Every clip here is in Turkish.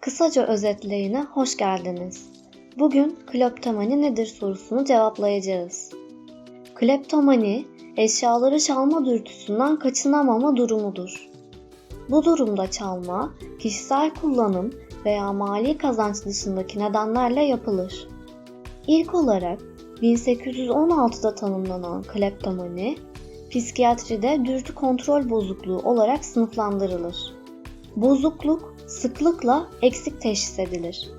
Kısaca özetleyine hoş geldiniz. Bugün kleptomani nedir sorusunu cevaplayacağız. Kleptomani, eşyaları çalma dürtüsünden kaçınamama durumudur. Bu durumda çalma, kişisel kullanım veya mali kazanç dışındaki nedenlerle yapılır. İlk olarak 1816'da tanımlanan kleptomani, psikiyatride dürtü kontrol bozukluğu olarak sınıflandırılır. Bozukluk sıklıkla eksik teşhis edilir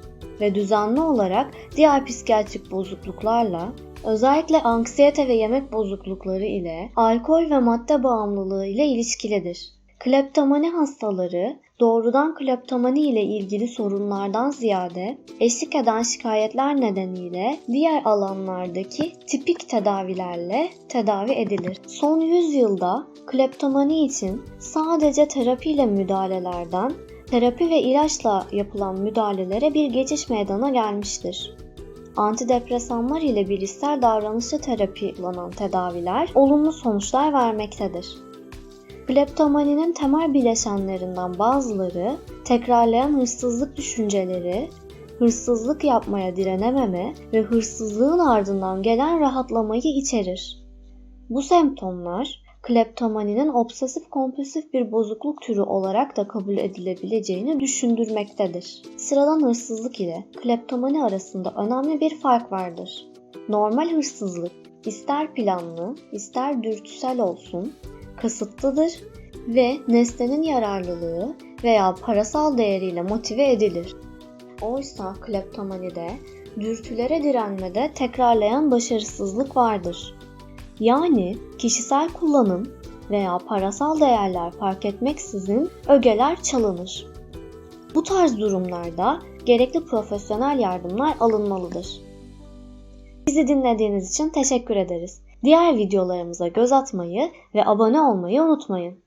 ve düzenli olarak diğer psikiyatrik bozukluklarla özellikle anksiyete ve yemek bozuklukları ile alkol ve madde bağımlılığı ile ilişkilidir. Kleptomani hastaları doğrudan kleptomani ile ilgili sorunlardan ziyade eşlik eden şikayetler nedeniyle diğer alanlardaki tipik tedavilerle tedavi edilir. Son 100 yılda kleptomani için sadece terapiyle müdahalelerden terapi ve ilaçla yapılan müdahalelere bir geçiş meydana gelmiştir. Antidepresanlar ile bilişsel davranışçı terapi kullanan tedaviler olumlu sonuçlar vermektedir. Kleptomaninin temel bileşenlerinden bazıları tekrarlayan hırsızlık düşünceleri, hırsızlık yapmaya direnememe ve hırsızlığın ardından gelen rahatlamayı içerir. Bu semptomlar kleptomaninin obsesif kompulsif bir bozukluk türü olarak da kabul edilebileceğini düşündürmektedir. Sıradan hırsızlık ile kleptomani arasında önemli bir fark vardır. Normal hırsızlık ister planlı, ister dürtüsel olsun, kasıtlıdır ve nesnenin yararlılığı veya parasal değeriyle motive edilir. Oysa kleptomanide dürtülere direnmede tekrarlayan başarısızlık vardır. Yani kişisel kullanım veya parasal değerler fark etmeksizin ögeler çalınır. Bu tarz durumlarda gerekli profesyonel yardımlar alınmalıdır. Bizi dinlediğiniz için teşekkür ederiz. Diğer videolarımıza göz atmayı ve abone olmayı unutmayın.